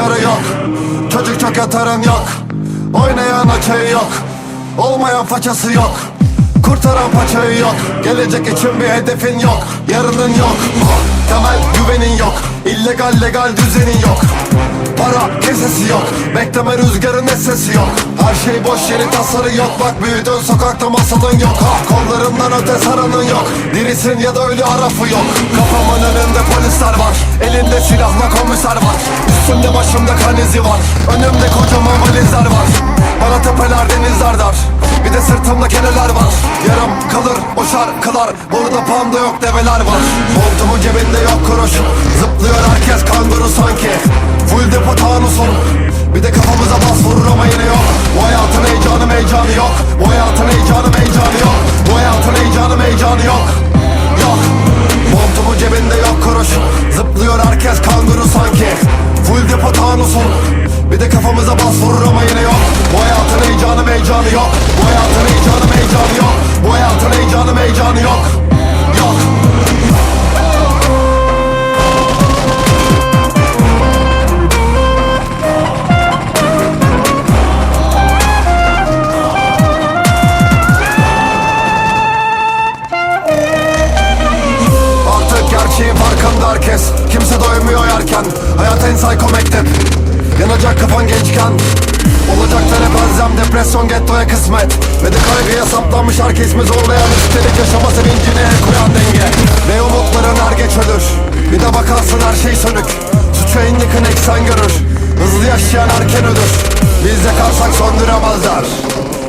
kaçarı yok. Çocuk çok yatarın yok. Oynayan açığı yok. Olmayan façası yok Kurtaran paçayı yok. Gelecek için bir hedefin yok. Yarının yok. Temel güvenin yok. İllegal legal düzenin yok. Para kesesi yok. Bekleme rüzgarın sesi yok. Her şey boş yeni tasarı yok. Bak büyüdün sokakta masalın yok. Ha, Kollarından öte saranın yok. Dirisin ya da ölü arafı yok. Kafamın önünde polisler var. Elinde silahla komiser var. Üstümde başımda kan izi var. Önümde kocaman valizler var. Bana tepeler denizler dar Bir de sırtımda keneler var. Yarım kalır o şarkılar. Burada panda yok develer var. Montumun cebinde yok kuruş. Zıplıyor herkes kanguru sanki. Full depo tanusun Bir de kafamıza bas vurur ama yine yok. Bu hayatın heyecanı meycanı yok. Bu hayatın heyecanı meycanı yok. Bu hayatın kaygıya saplanmış herkes mi zorlayan Üstelik yaşama sevincine el koyan denge. Ve umutların er geç ölür Bir de bakarsın her şey sönük. Suçu en yakın eksen görür Hızlı yaşayan erken ölür. Biz yakarsak söndüremezler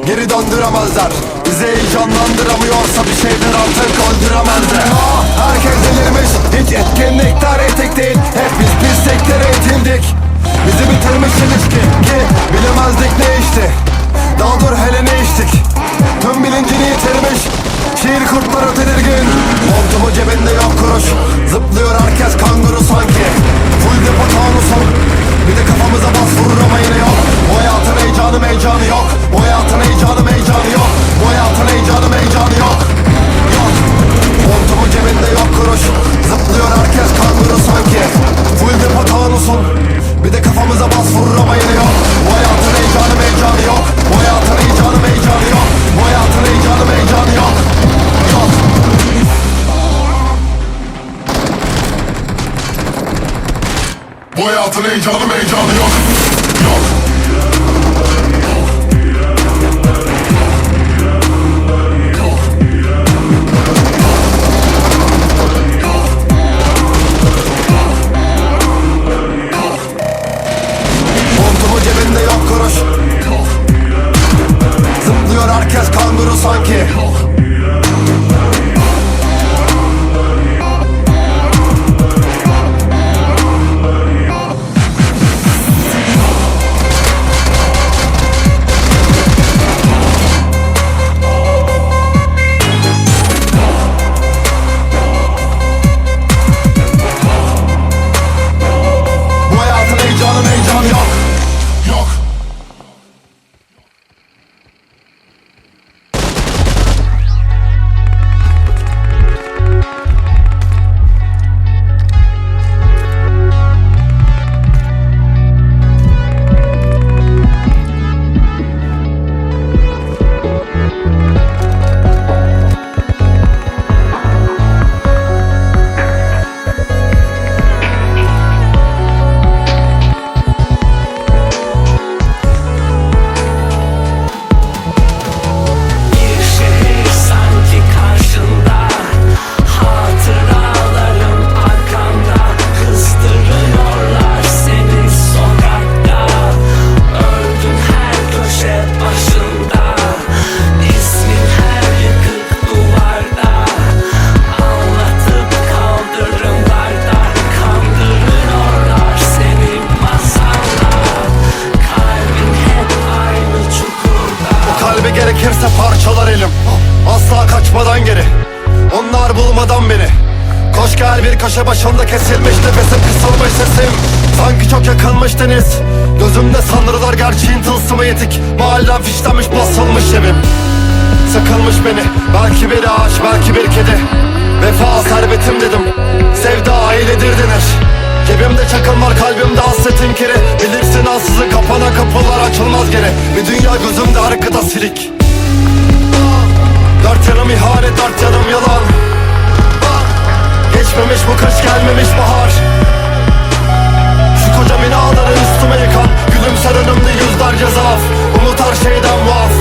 Geri döndüremezler. Bizi heyecanlandıramıyorsa bir şeyler artık öldüremezler. Herkes delirmiş Hiç etkinlikler etik değil. Hep biz pisliklere itildik. Bizi bitirmiş ilişki Ki bilemezdik ne işti Daha dur hele ne içtik Tüm bilincini yitirmiş. Şiir kurtları tedirgin Montumu cebinde yok kuruş. Zıplıyor herkes kanguru sanki. Full depo tanusun. Bir de kafamıza bas vurur ama yine yok Bu hayatın heyecanı meycanı Bu hayatın heyecanı meycanı yok Yok köşe başında kesilmiş Nefesim kısılmış sesim. Sanki çok yakınmış deniz Gözümde sanrılar gerçeğin tılsımı yetik Mahallem fişlenmiş basılmış evim. Sıkılmış beni. Belki bir ağaç belki bir kedi. Vefa servetim dedim. Sevda ailedir denir. Cebimde çakıl var kalbimde hasretin kiri. Bilirsin ansızın kapana kapılar açılmaz geri. Bir dünya gözümde arkada silik. Dört yanım ihanet dört yanım yalan Geçmemiş bu kış gelmemiş bahar. Şu koca binaları üstüme yıkan Gülümser önümde yüzlerce zaaf Umut her şeyden muaf.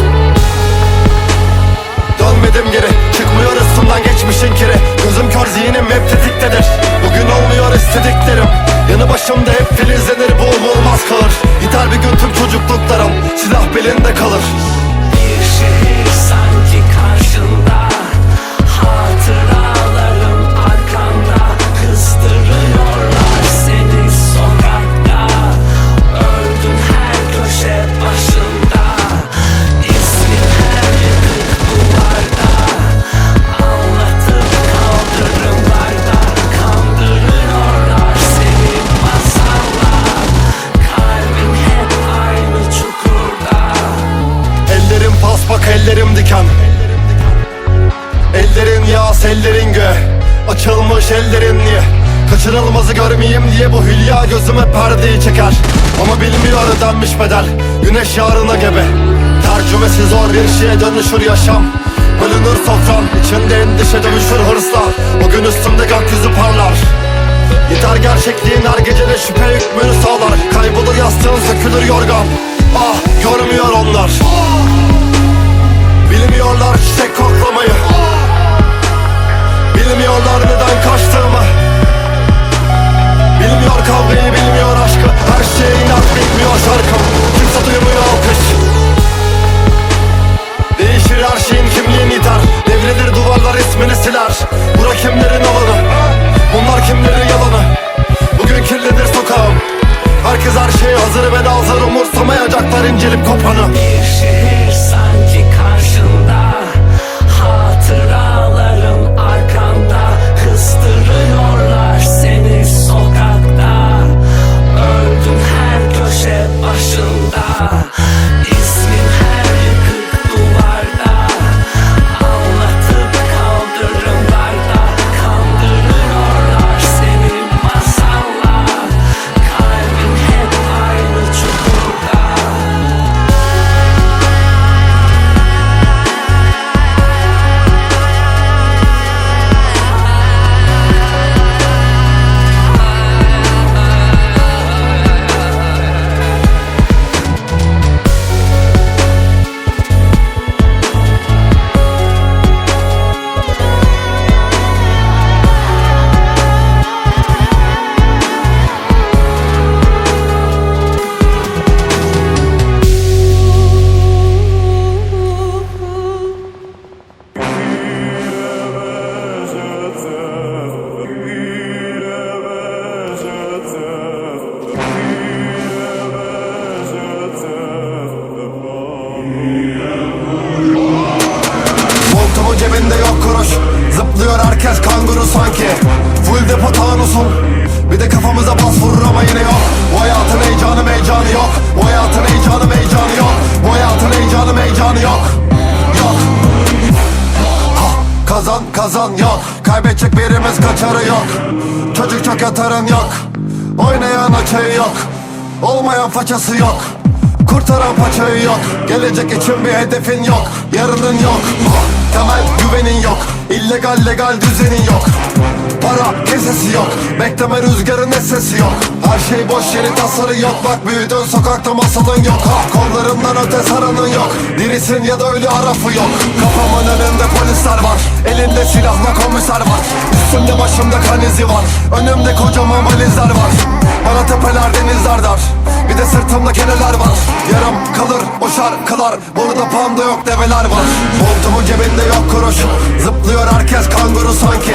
Dönmedim geri Çıkmıyor üstümden geçmişin kiri. Gözüm kör zihnim hep tetiktedir. Bugün olmuyor istediklerim. Yanı başımda hep filizlenir Bu umulmaz kalır. Gider bir gün tüm çocukluklarım Silah belinde kalır Görmeyeyim diye bu hülya gözüme perdeyi çeker. Ama bilmiyor ödenmiş bedel Güneş yarına gebe. Tercümesi zor bir şeye dönüşür yaşam. Bölünür sofran içinde endişe dövüşür hırsla. Bugün üstümde gökyüzü parlar. Yeter gerçekliğin her gecede şüphe hükmünü sağlar. Kaybolur yastığın sökülür yorgan. Ah görmüyor onlar. Bilmiyorlar İncelip kopanı kafamıza bas vurur ama yine yok. Bu hayatın heyecanı meycanı yok. Bu hayatın heyecanı meycanı yok. Bu hayatın heyecanı meycanı yok. Yok. Ha, Kazan kazan yok. Kaybedecek birimiz kaçarı yok. Çocuk çok yatarın yok. Oynayan açığı yok. Olmayan façası yok. Kurtaran paçayı yok. Gelecek için bir hedefin yok. Yarının yok. Temel güvenin yok. İllegal legal düzenin yok Para kesesi yok. Bekleme rüzgarın sesi yok. Her şey boş yeri tasarı yok. Bak büyüdün sokakta masalın yok. Ha, Kollarından öte saranın yok. Dirisin ya da ölü harafı yok. Kafamın önünde polisler var. Elinde silahla komiser var. Üstümde başımda kan izi var. Önümde kocaman valizler var. Bana tepeler denizler dar. Bir de sırtımda keneler var. Yarım kalır o şarkılar Burada panda yok develer var. Montumun cebinde yok kuruş. Zıplıyor herkes kanguru sanki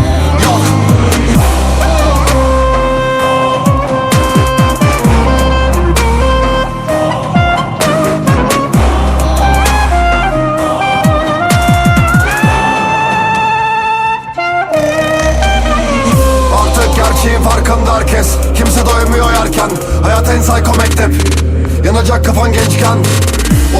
Yanacak kafan gençken.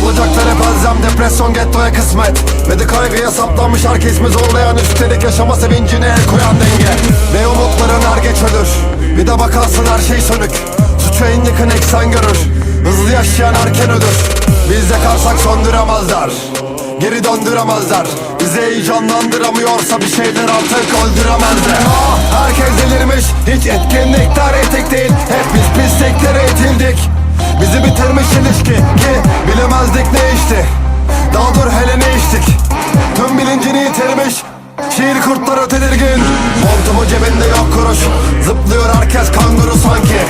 Olacaklar hep elzem Depresyon gettoya kısmet. Ve de kaygıya saplanmış herkes zorlayan Üstelik yaşama sevincine el koyan denge. Ve umutların er geç ölür Bir de bakarsın her şey sönük. Suçu en yakın eksen görür Hızlı yaşayan erken ölür. Biz yakarsak söndüremezler Geri döndüremezler. Bizi heyecanlandıramıyorsa bir şeyler artık öldüremezler. Ah, Herkes delirmiş Hiç etkinlikler etik değil. Hep biz pisliklere eğitildik Bizi bitirmiş ilişki. Ki bilemezdik ne işti Daha dur hele ne içtik. Tüm bilincini yitirmiş. Şiir kurtları tedirgin. Montumu cebinde yok kuruş. Zıplıyor herkes kanguru sanki